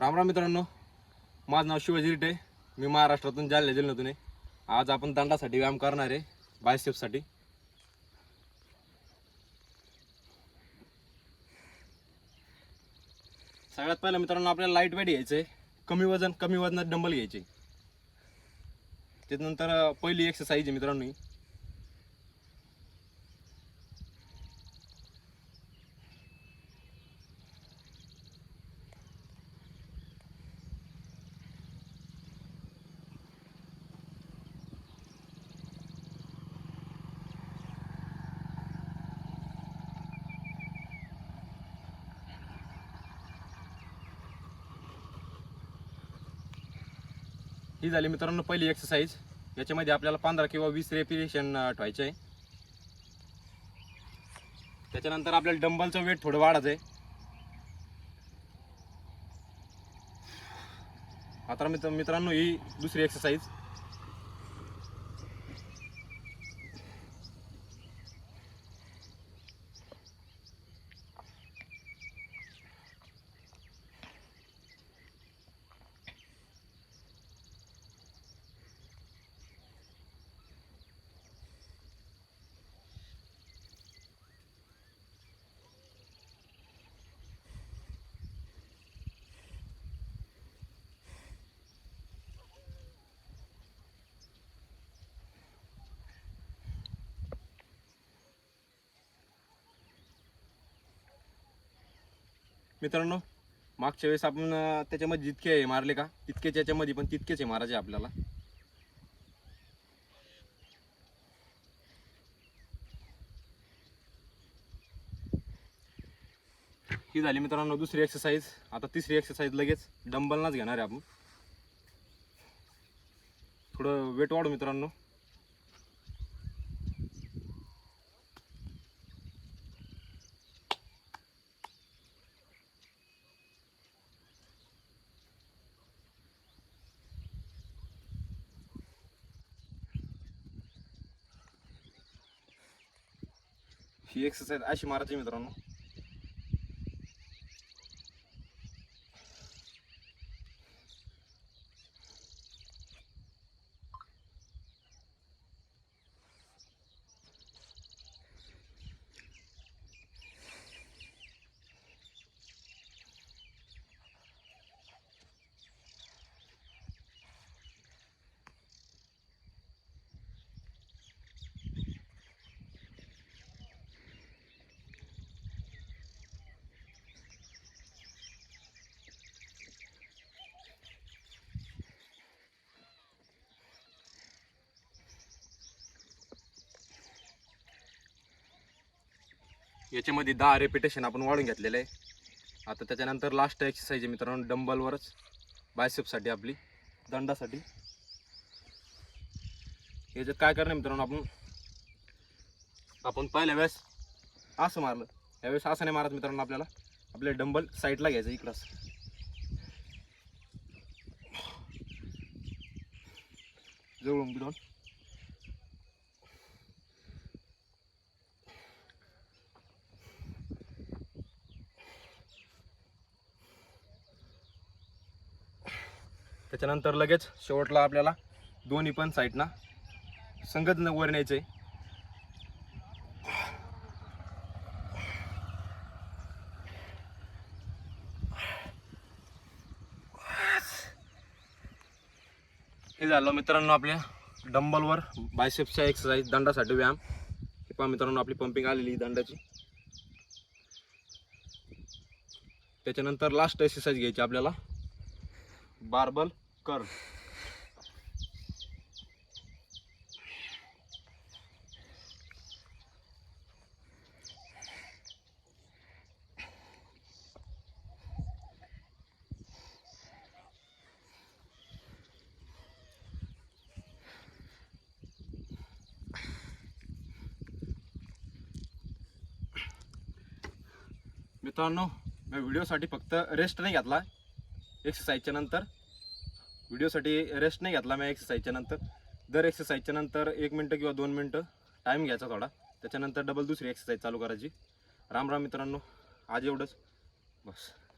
रामराम मित्रांनो. माझं नाव शिवाजी रिटे. मी महाराष्ट्रातून जालन्या जिल्ह्यातून आहे. आज आपण दंडासाठी व्यायाम करणार आहे बायसेपसाठी सगळ्यात पहिलं मित्रांनो आपल्याला लाइट वेट घ्यायचं आहे. कमी वजन कमी वजनात डंबल घ्यायचे. त्याच्यानंतर पहिली एक्सरसाइज आहे मित्रांनो ही झाली मित्रांनो पहिली एक्सरसाइज याच्यामध्ये आपल्याला पंधरा किंवा वीस रेपिटेशन ठेवायचे आहे. त्याच्यानंतर आपल्याला डंबलचं वेट थोडं वाढायचं आहे आता मित्र मित्रांनो ही दुसरी एक्सरसाइज मित्रांनो मागच्या वेळेस आपण त्याच्यामध्ये जितके मारले का तितकेच याच्यामध्ये पण तितकेच आहे मारायचे आपल्याला. ही झाली मित्रांनो दुसरी एक्सरसाइज आता तिसरी एक्सरसाइज लगेच डंबलनाच घेणार आहे आपण. थोडं वेट वाढू मित्रांनो. ही एक्सरसाइज अशी मारायची मित्रांनो. याच्यामध्ये दहा रेपिटेशन आपण वाढून घेतलेलं आहे. आता त्याच्यानंतर लास्ट एक्सरसाइज आहे मित्रांनो डंबलवरच बायसेपसाठी आपली दंडासाठी. याच्यात काय करणार मित्रांनो आपण? आपण पहिल्या वेळेस असं मारलं. यावेळेस असं नाही मारत मित्रांनो आपल्याला. आपले डंबल साईडला घ्यायचं इकडंच. जवळून बिडून त्याच्यानंतर लगेच शेवटला आपल्याला दोन्ही पण साईडना संगत न वर न्यायचं आहे हे झालं मित्रांनो आपल्या डंबलवर बायसेप्सच्या एक्सरसाइज दंडासाठी व्यायाम. हे पहा मित्रांनो आपली पंपिंग आलेली दंडाची. त्याच्यानंतर लास्ट एक्सरसाइज घ्यायची आपल्याला. बार्बल कर. मित्रांनो मी व्हिडिओसाठी फक्त रेस्ट नाही घेतला. एक्सरसाइजच्या नंतर. व्हिडिओसाठी रेस्ट नाही घेतला मी एक्सरसाइजच्या नंतर. दर एक्सरसाइजच्या नंतर एक मिनटं किंवा दोन मिनटं टाईम घ्यायचा थोडा. त्याच्यानंतर डबल दुसरी एक्सरसाइज चालू करायची. राम राम मित्रांनो. आज एवढंच. बस.